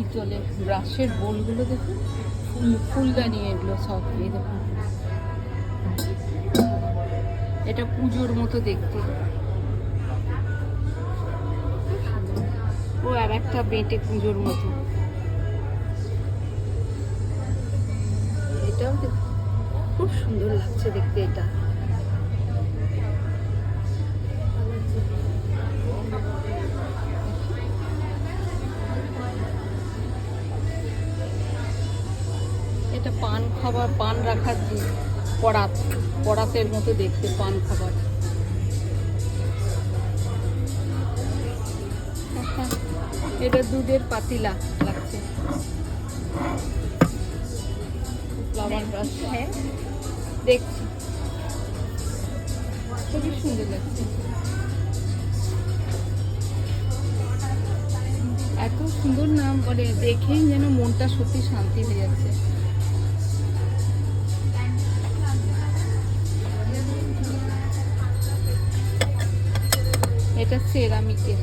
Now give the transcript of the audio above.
পিতলের ব্রাশের বোলগুলো দেখুন। ফুল ফুলদানি এগুলো সব এই দেখুন। এটা পুজোর মতো দেখতে। ও, আর একটা বেটে পুজোর মতো। এটাও খুব সুন্দর লাগছে দেখতে এটা। এটা পান খাবার পান রাখার যে পরাত পরাতের মতো দেখতে পান খাবার। এটা দুধের পাতিলা লাগছে। Flower brush. হ্যাঁ। দেখছি। খুবই সুন্দর লাগছে। এত সুন্দর নাম বলে দেখেই যেন মনটা সত্যি শান্তি হয়ে যাচ্ছে। এটা সেরামিকের